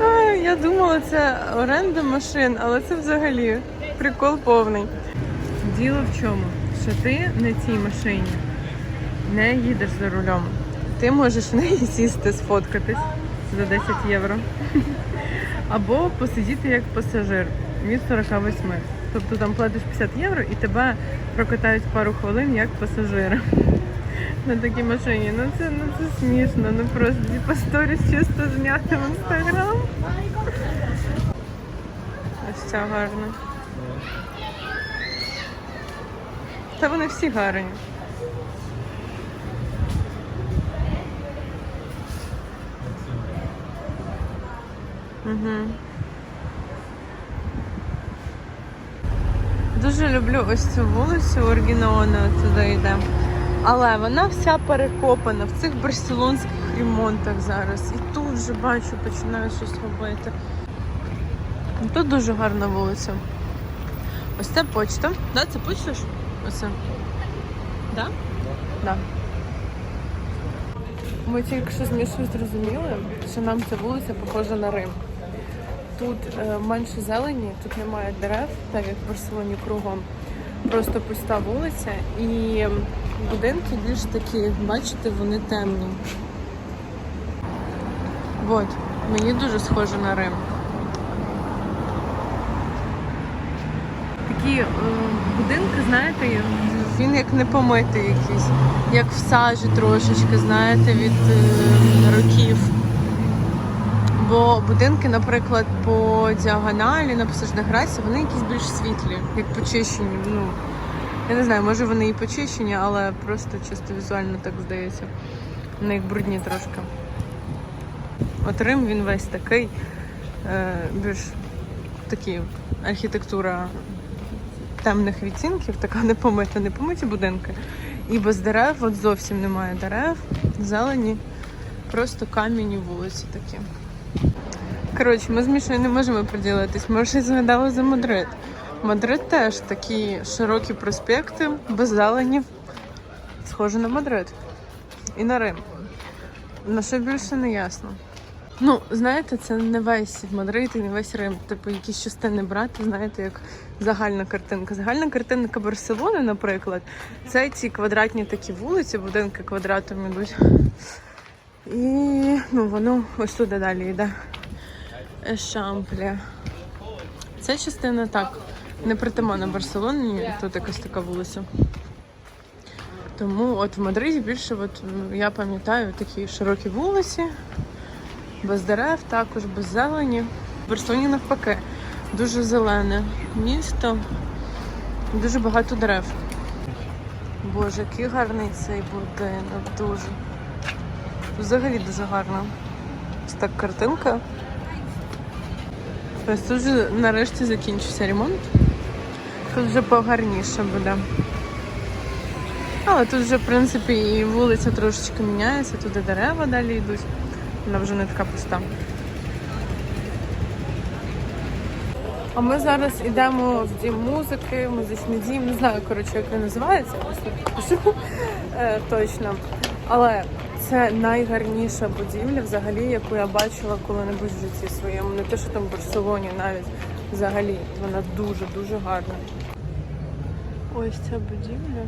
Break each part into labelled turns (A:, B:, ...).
A: А, Я думала, це оренда машин, але це взагалі прикол повний. Діло в чому? Що ти на цій машині не їдеш за рулем. Ти можеш в неї сісти, сфоткатись за 10 євро. Або посидіти як пасажир від 48. Тобто там платиш 50 євро і тебе прокатають пару хвилин як пасажира. На такій машині. Ну це, ну це смішно, ну просто типа сторіс чисто зняти в інстаграм. Ось ця гарна. Та вони всі гарні. Угу. Дуже люблю ось цю вулицю Оргіноона туди йде. Але вона вся перекопана в цих барселонських ремонтах зараз. І тут вже бачу, починаю щось робити. Тут дуже гарна вулиця. Ось це почта. Да, це почта ж? Оце. Да? Да. Ми тільки що з Мішою зрозуміли, що нам ця вулиця похожа на Рим. Тут е, менше зелені, тут немає дерев, так як в Барселоні кругом. Просто пуста вулиця і будинки більш такі, бачите, вони темні. От, мені дуже схоже на Рим. Такі е, будинки, знаєте, він як не помитий якийсь, як в сажі трошечки, знаєте, від е, років. Бо будинки, наприклад, по діагоналі на Пасаждеграсі, вони якісь більш світлі, як почищені. Ну, я не знаю, може вони і почищені, але просто чисто візуально так здається. Вони як брудні трошки. От Рим він весь такий, е, більш такий архітектура темних відцінків, така непомита, непомиті будинки. І без дерев, от зовсім немає дерев, зелені, просто кам'яні вулиці такі. Коротше, ми з Мішою не можемо приділитись. Ми ще згадали за Мадрид. Мадрид теж такі широкі проспекти, без зелені. Схоже на Мадрид. І на Рим. На що більше не ясно. Ну, знаєте, це не весь Мадрид і не весь Рим. Типу, якісь частини брати, знаєте, як загальна картинка. Загальна картинка Барселони, наприклад, це ці квадратні такі вулиці, будинки квадратом ідуть. І ну, воно ось туди далі йде. Ешамплі. Ця частина так, не притаманна Барселоні, тут якась така вулиця. Тому от в Мадриді більше, от, я пам'ятаю, такі широкі вулиці, без дерев, також без зелені. В Барселоні навпаки, дуже зелене місто, дуже багато дерев. Боже, який гарний цей будинок, дуже. Взагалі дуже гарно. Ось так картинка. Ось тут нарешті закінчився ремонт. Тут вже погарніше буде. Але тут вже, в принципі, і вулиця трошечки міняється, туди дерева далі йдуть. Вона вже не така пуста. А ми зараз йдемо в дім музики, музичний дім, не знаю, коротше, як він називається, е, точно. Але це найгарніша будівля, взагалі, яку я бачила коли-небудь в житті своєму. Не те, що там в Барселоні навіть взагалі. Вона дуже-дуже гарна. Ось ця будівля.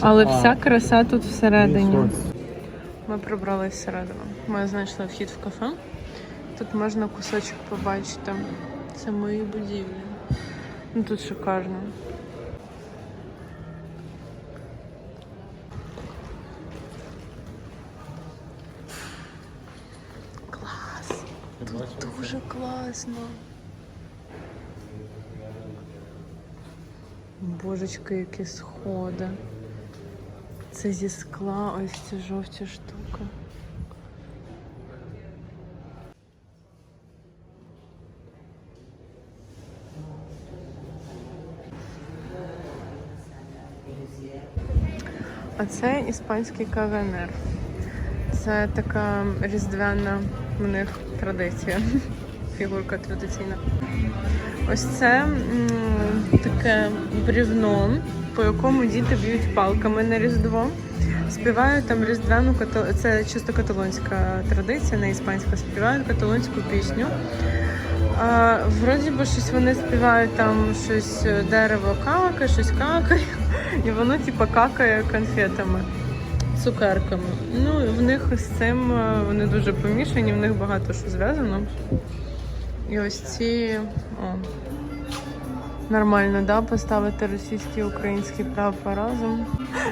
A: Але вся краса тут всередині. Ми пробрались всередину. Ми знайшли вхід в кафе. Тут можна кусочок побачити самої будівлі. Ну тут шикарно. Клас! Тут дуже класно. Божечки, які сходи. Це зі скла, ось ці жовті штуки. А це іспанський кавенер. Це така різдвяна в них традиція. Фігурка традиційна. Ось це таке брівно, по якому діти б'ють палками на Різдво. Співають там різдвяну це чисто каталонська традиція, не іспанська. Співають каталонську пісню. А, вроді би щось вони співають там щось е, дерево какає, щось какає, і воно типу какає конфетами, цукерками. Ну, в них з цим е, вони дуже помішані, в них багато що зв'язано. І ось ці. О, нормально, да, поставити російський і український прапор разом.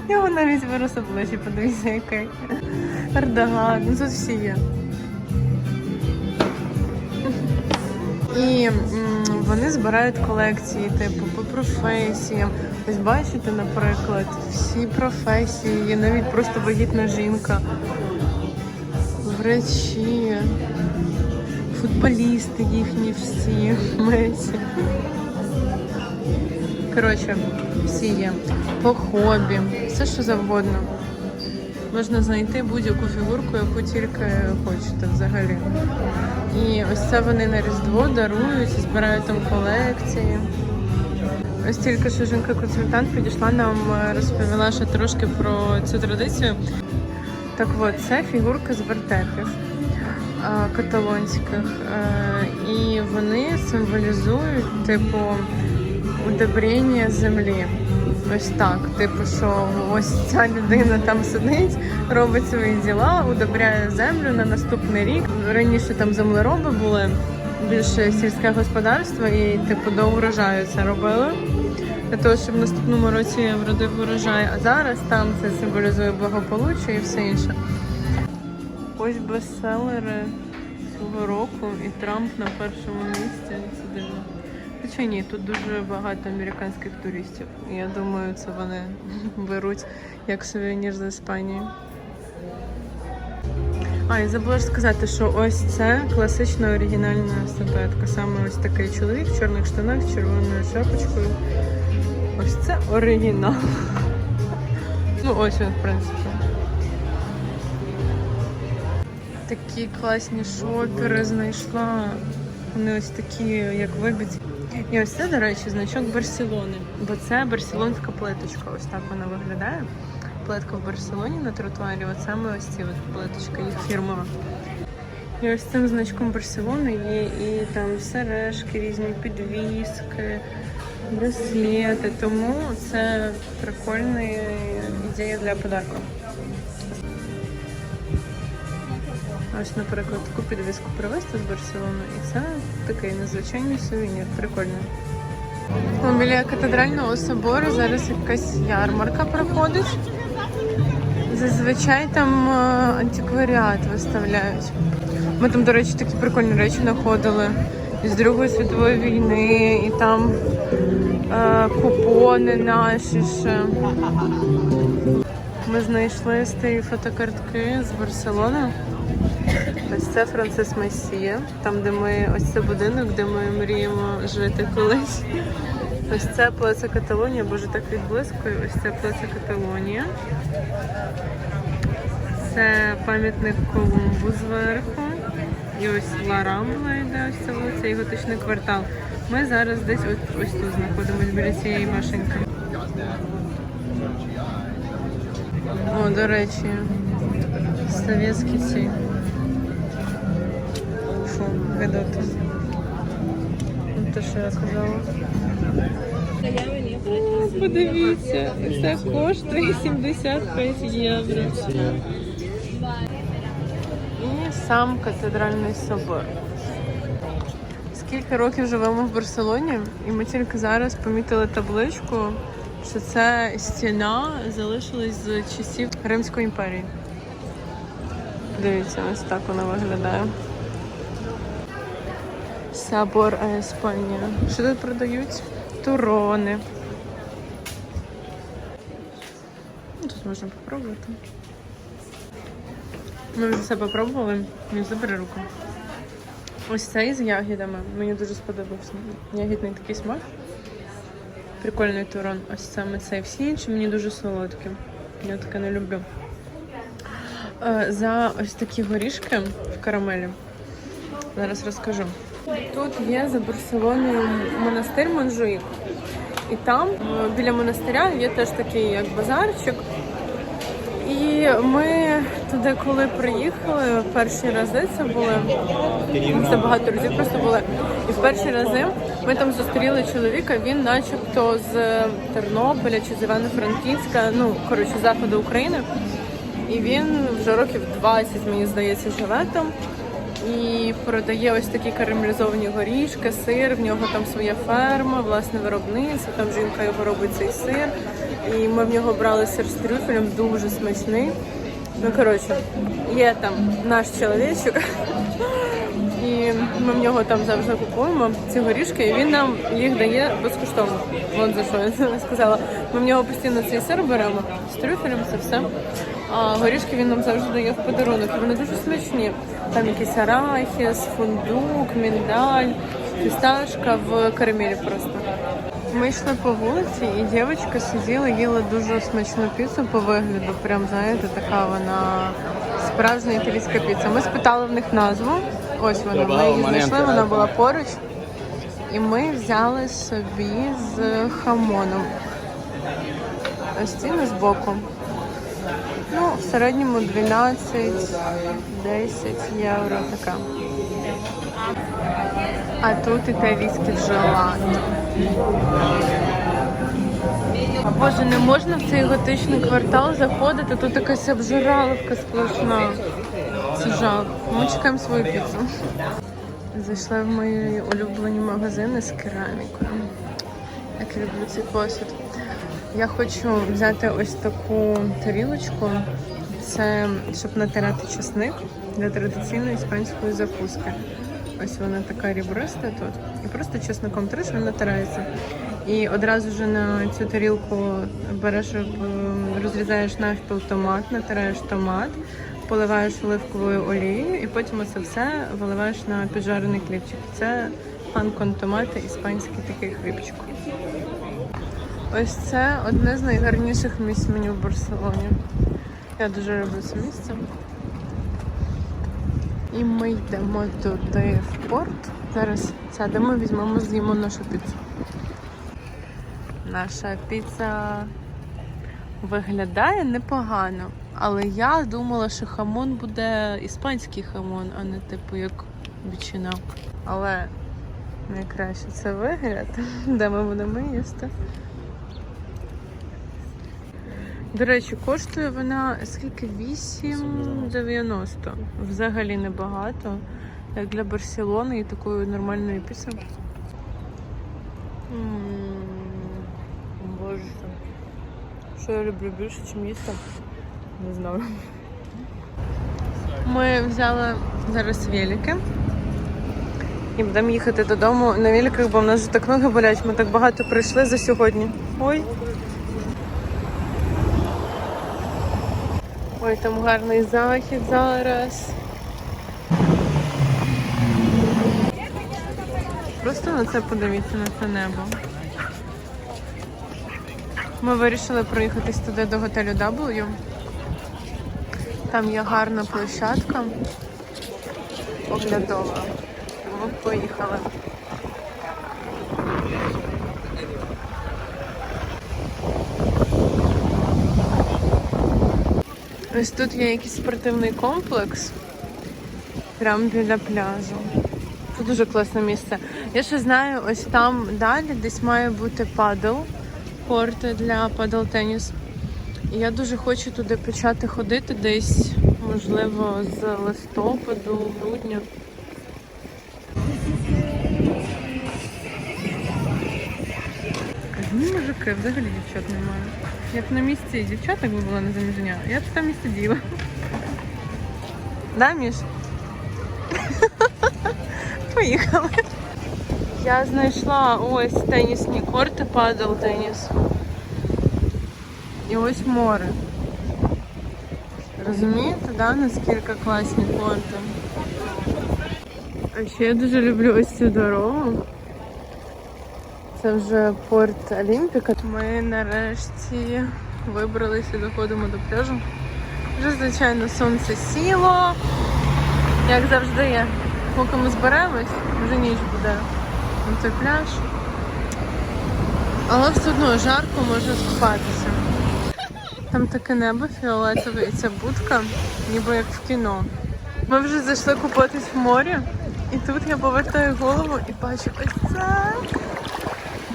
A: Його навіть вирос обличчя, подивіться, який. Ердоган, ну тут всі є. І вони збирають колекції, типу, по професіям. Ось бачите, наприклад, всі професії, є навіть просто вагітна жінка, врачі, футболісти їхні всі, Месі. Коротше, всі є. По хобі, все що завгодно. Можна знайти будь-яку фігурку, яку тільки хочете взагалі. І ось це вони на Різдво дарують, збирають там колекції. Ось тільки що жінка-консультант підійшла нам, розповіла ще трошки про цю традицію. Так от, це фігурка з вертепів каталонських. Е, І вони символізують, типу, удобрення землі. Ось так. Типу, що ось ця людина там сидить, робить свої діла, удобряє землю на наступний рік. Раніше там землероби були більше сільське господарство і типу до урожаю це робили. Для того, щоб в наступному році вродив урожай, а зараз там це символізує благополуччя і все інше. Ось бестселери цього року і Трамп на першому місці. Це дивно. Хоча ні, тут дуже багато американських туристів. Я думаю, це вони беруть як сувенір з Іспанії. А, і забула ж сказати, що ось це класична оригінальна статуетка. Саме ось такий чоловік в чорних штанах з червоною шапочкою. Ось це оригінал. Ну, ось він, в принципі. Такі класні шопери знайшла. Вони ось такі, як вибиті. І ось це, до речі, значок Барселони. Бо це барселонська плиточка. Ось так вона виглядає. Плитка в Барселоні на тротуарі. От саме ось ці от плиточка, їх фірмова. І ось цим значком Барселони є і там сережки, різні підвіски, браслети. Тому це прикольна ідея для подарку. Ось, наприклад, таку підвіску привезти з Барселони, і це такий незвичайний сувенір, прикольний. О, Біля катедрального собору зараз якась ярмарка проходить. Зазвичай там е, антикваріат виставляють. Ми там, до речі, такі прикольні речі знаходили з Другої світової війни, і там е, купони наші ще. Ми знайшли старі фотокартки з Барселони. Ось це Францис Месія, там, де ми ось це будинок, де ми мріємо жити колись. Ось це Плаца Каталонія, боже, так відблискує. Ось це Плаца Каталонія. Це пам'ятник Колумбу зверху. І ось Ла йде, ось ця вулиця і готичний квартал. Ми зараз десь ось, ось тут знаходимося біля цієї машинки. О, до речі, совєтські ці. Фу. Ну, Те, що я казала. О, подивіться, це коштує 75 євро. І сам катедральний собор. Скільки років живемо в Барселоні, і ми тільки зараз помітили табличку, що це стіна залишилась з часів Римської імперії. Дивіться, ось так вона виглядає. Собор Еспанія. Що тут продають? Турони. Ну, Тут можна попробувати. Ми вже все попробували. Він забери руку. Ось цей з ягідами. Мені дуже сподобався. Ягідний такий смак. Прикольний турон. Ось саме цей. Всі інші мені дуже солодкі. Я таке не люблю. Е, За ось такі горішки в карамелі. Зараз розкажу. Тут є за Барселоною монастир Монжуїк. І там е, біля монастиря є теж такий як базарчик. І ми туди, коли приїхали, перші рази це були. Це багато разів просто були. І в перші рази ми там зустріли чоловіка, він начебто з Тернополя чи з Івано-Франківська, ну коротше, заходу України. І він вже років 20, мені здається, живе там. І продає ось такі карамелізовані горішки, сир. В нього там своя ферма, власне виробництво. Там жінка його робить цей сир. І ми в нього брали сир з трюфелем, дуже смачний. Ну коротше, є там наш чоловічок. І ми в нього там завжди купуємо ці горішки, і він нам їх дає безкоштовно. От за що я сказала. Ми в нього постійно цей сир беремо з трюфелем, це все. А горішки він нам завжди дає в подарунок. Вони дуже смачні. Там якийсь арахіс, фундук, міндаль, фісташка в карамелі просто. Ми йшли по вулиці, і дівчинка сиділа, їла дуже смачну піцу по вигляду. Прям знаєте, така вона справжня італійська піца. Ми спитали в них назву. Ось вона. Ми її знайшли, вона була поруч. І ми взяли собі з хамоном. Ось ціни збоку. Ну, в середньому 12-10 євро така. А тут італійський желато. А боже, не можна в цей готичний квартал заходити, тут якась обжираловка сплошна. Це жах. Ми чекаємо свою піцу. Зайшла в мої улюблені магазини з керамікою. Як люблю цей посуд. Я хочу взяти ось таку тарілочку. Це щоб натирати чесник для традиційної іспанської закуски. Ось вона така рібриста тут. І просто чесником триш, він натирається. І одразу ж на цю тарілку береш, е, розрізаєш навпіл томат, натираєш томат, поливаєш оливковою олією і потім це все виливаєш на піджарений хлібчик. Це пан кон томати, іспанський такий хлібчик. Ось це одне з найгарніших місць мені в Барселоні. Я дуже люблю це місце. І ми йдемо туди в порт. Зараз сядемо, візьмемо, з'їмо нашу піцу. Наша піца виглядає непогано, але я думала, що хамон буде іспанський хамон, а не типу як ветчина. Але найкраще це вигляд, де ми будемо їсти. До речі, коштує вона скільки? 8,90. Взагалі небагато. Як для Барселони і такої нормальної піци. М, Боже. Що я люблю більше, ніж їсти? Не знаю. Ми взяли зараз велики. І будемо їхати додому на великах, бо в нас вже так ноги болять. Ми так багато пройшли за сьогодні. Ой. Ой, там гарний захід зараз. Просто на це подивіться на це небо. Ми вирішили проїхатись туди до готелю W. Там є гарна площадка оглядова. Тому поїхали. Ось тут є якийсь спортивний комплекс. Прямо біля пляжу. Це дуже класне місце. Я ще знаю, ось там далі десь має бути падл, корти для падл теніс. І я дуже хочу туди почати ходити десь, можливо, з листопаду, грудня. Мужики, взагалі дівчат немає. Я б на місці дівчат, якби була на заміжня, я б там і сиділа. Да, Міш? Поїхали. Я знайшла ось тенісні корти, падал теніс. І ось море. Розумієте, да, наскільки класні корти? А ще я дуже люблю ось цю дорогу. Це вже порт Олімпіка. Ми нарешті вибралися доходимо до пляжу. Вже, звичайно, сонце сіло, як завжди є. Поки ми зберемось, вже ніч буде на той пляж. Але все одно жарко може скупатися. Там таке небо фіолетове і ця будка, ніби як в кіно. Ми вже зайшли купатись в морі, і тут я повертаю голову і бачу ось це.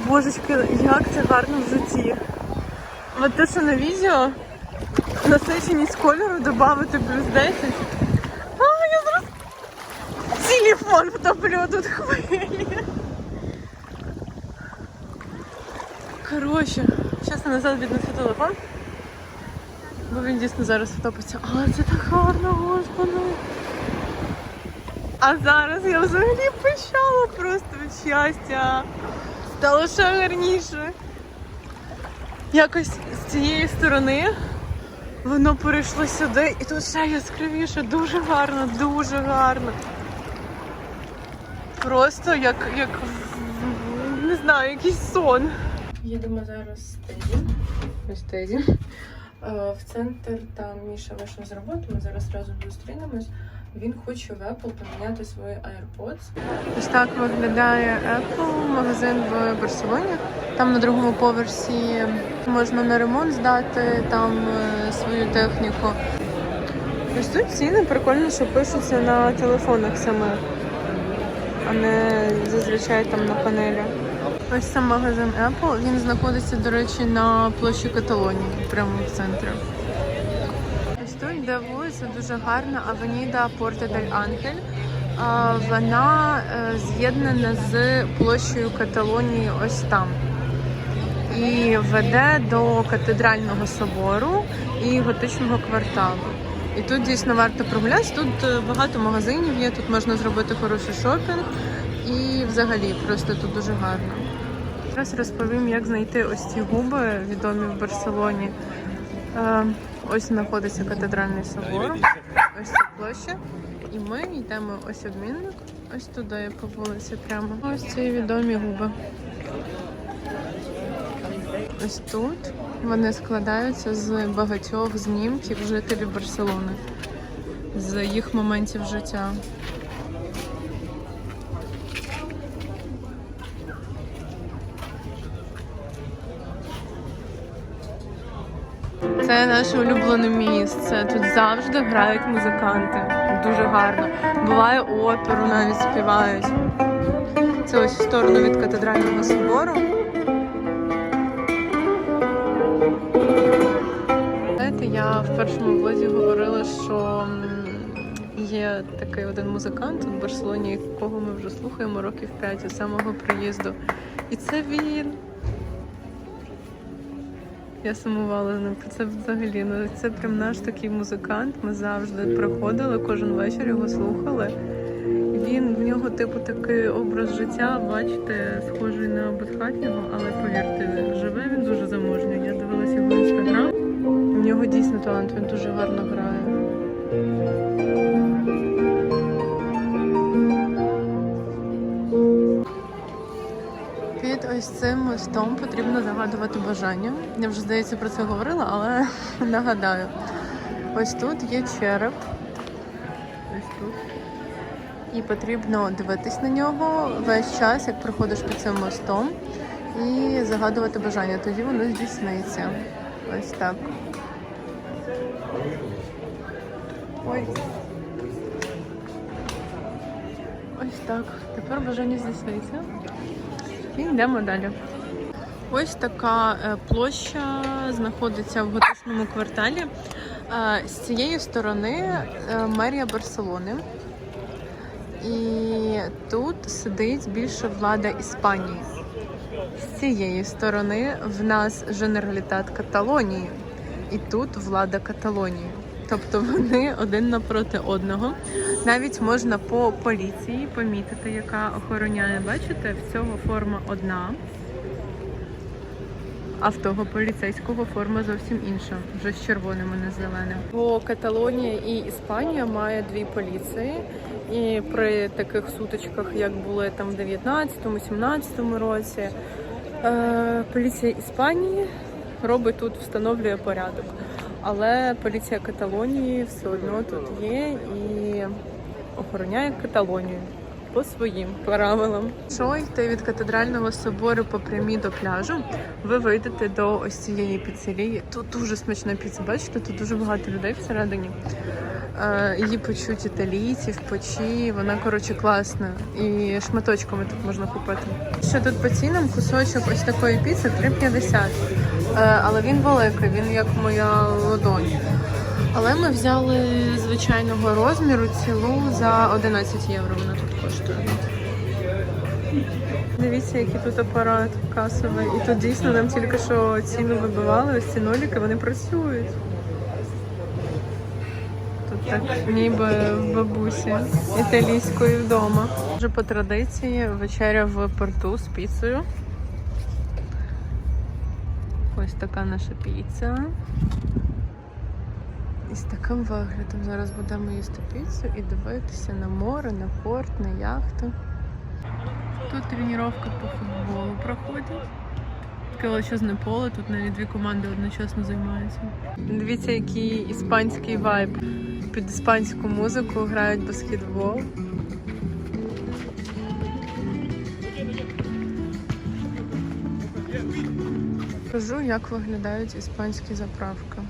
A: Божечки, як це гарно в житті. От те, що на відео насиченість кольору додати плюс 10. А, я зараз телефон втоплю тут хвилі. Коротше, зараз я назад віднесу телефон. Бо він дійсно зараз втопиться. Але це так гарно, господи. А зараз я взагалі пищала просто від щастя. Стало ще гарніше. Якось з цієї сторони воно перейшло сюди, і тут ще яскравіше, дуже гарно, дуже гарно. Просто як, як не знаю, якийсь сон. Їдемо зараз. Ось Теді. Е, В центр там Міша вийшов з роботи, ми зараз разом зустрінемось. Він хоче в Apple поміняти свої AirPods. Ось так виглядає Apple магазин в Барселоні. Там на другому поверсі можна на ремонт здати там е, свою техніку. Ось тут ціни прикольно, що пишуться на телефонах саме, а не зазвичай там на панелі. Ось сам магазин Apple. Він знаходиться, до речі, на площі Каталонії, прямо в центрі. Ось тут йде вулиця дуже гарна, Авеніда Порта дель Ангель. Вона е, з'єднана з площею Каталонії ось там. І веде до катедрального собору і готичного кварталу. І тут дійсно варто прогулятися. Тут е, багато магазинів є, тут можна зробити хороший шопінг. І взагалі просто тут дуже гарно. Зараз розповім, як знайти ось ці губи, відомі в Барселоні. Е, Ось знаходиться катедральний собор, ось ця площа. І ми йдемо ось обмінник, ось туди по вулиці прямо. Ось ці відомі губи. Ось тут вони складаються з багатьох знімків жителів Барселони, з їх моментів життя. Це наше улюблене місце. Тут завжди грають музиканти. Дуже гарно. Буває оперу навіть співають. Це ось в сторону від катедрального собору. Знаєте, я в першому влозі говорила, що є такий один музикант у Барселоні, якого ми вже слухаємо років 5 з самого приїзду. І це він. Я сумувала з ним. Це взагалі ну це прям наш такий музикант. Ми завжди приходили, кожен вечір його слухали. Він в нього, типу, такий образ життя, бачите, схожий на безхатнього, але повірте, живе він дуже заможньо. Я дивилася його інстаграм. В нього дійсно талант, він дуже гарно грає. Ось цим мостом потрібно загадувати бажання. Я вже здається про це говорила, але нагадаю. Ось тут є череп. Ось тут. І потрібно дивитись на нього весь час, як проходиш під цим мостом, і загадувати бажання. Тоді воно здійсниться. Ось так. Ой. Ось так. Тепер бажання здійсниться. І йдемо далі. Ось така е, площа знаходиться в готичному кварталі. Е, З цієї сторони е, мерія Барселони. І тут сидить більше влада Іспанії. З цієї сторони в нас Женералітет Каталонії. І тут влада Каталонії. Тобто вони один напроти одного. Навіть можна по поліції помітити, яка охороняє. Бачите, в цього форма одна, а в того поліцейського форма зовсім інша, вже з червоним, а не зеленим. Бо Каталонія і Іспанія має дві поліції. І при таких сутичках, як були там в 19-17 році, е, поліція Іспанії робить тут, встановлює порядок. Але поліція Каталонії все одно тут є і охороняє Каталонію по своїм правилам. Що йти від катедрального собору по прямій до пляжу, ви вийдете до ось цієї піцерії. Тут дуже смачна піца. Бачите, тут дуже багато людей всередині. Е, Її печуть італійці в печі. Вона коротше класна. І шматочками тут можна купити. Що тут по цінам кусочок ось такої піци 3,50. Е, Але він великий, він як моя ладонь. Але ми взяли звичайного розміру цілу за 11 євро. Вона тут коштує. Дивіться, який тут апарат касовий. І тут дійсно нам тільки що ціну вибивали, ось ці ноліки, вони працюють. Тут так ніби в бабусі італійської вдома. Вже по традиції вечеря в порту з піцею. Ось така наша піца. З таким виглядом зараз будемо їсти піцу і дивитися на море, на порт, на яхту. Тут тренування по футболу проходить. Таке величезне поле, тут навіть дві команди одночасно займаються. Дивіться, який іспанський вайб. Під іспанську музику грають баскетбол. Кажу, як виглядають іспанські заправки.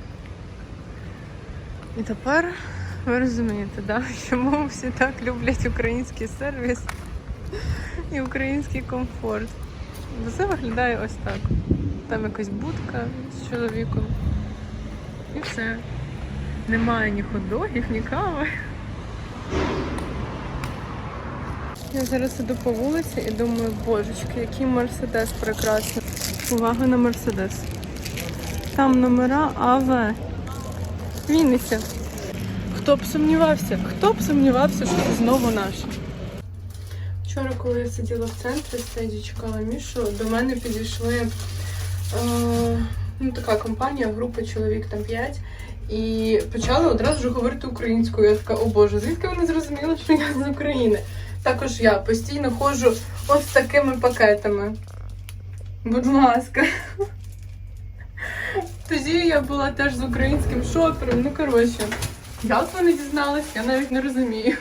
A: І тепер ви розумієте, да? чому всі так люблять український сервіс і український комфорт. Бо це виглядає ось так. Там якась будка з чоловіком. І все. Немає ні хот-догів, ні кави. Я зараз іду по вулиці і думаю, божечки, який мерседес прекрасний. Увага на мерседес. Там номера АВ. Вінниця. Хто б сумнівався? Хто б сумнівався, що це знову наше? Вчора, коли я сиділа в центрі, стеді чекала Мішу, до мене підійшли е, ну, така компанія, група чоловік там 5, і почали одразу ж говорити українською. Я така, о Боже, звідки вони зрозуміли, що я з України? Також я постійно ходжу ось такими пакетами. Будь ласка. Тоді я була теж з українським шопером. Ну коротше, як вони дізнались, я навіть не розумію.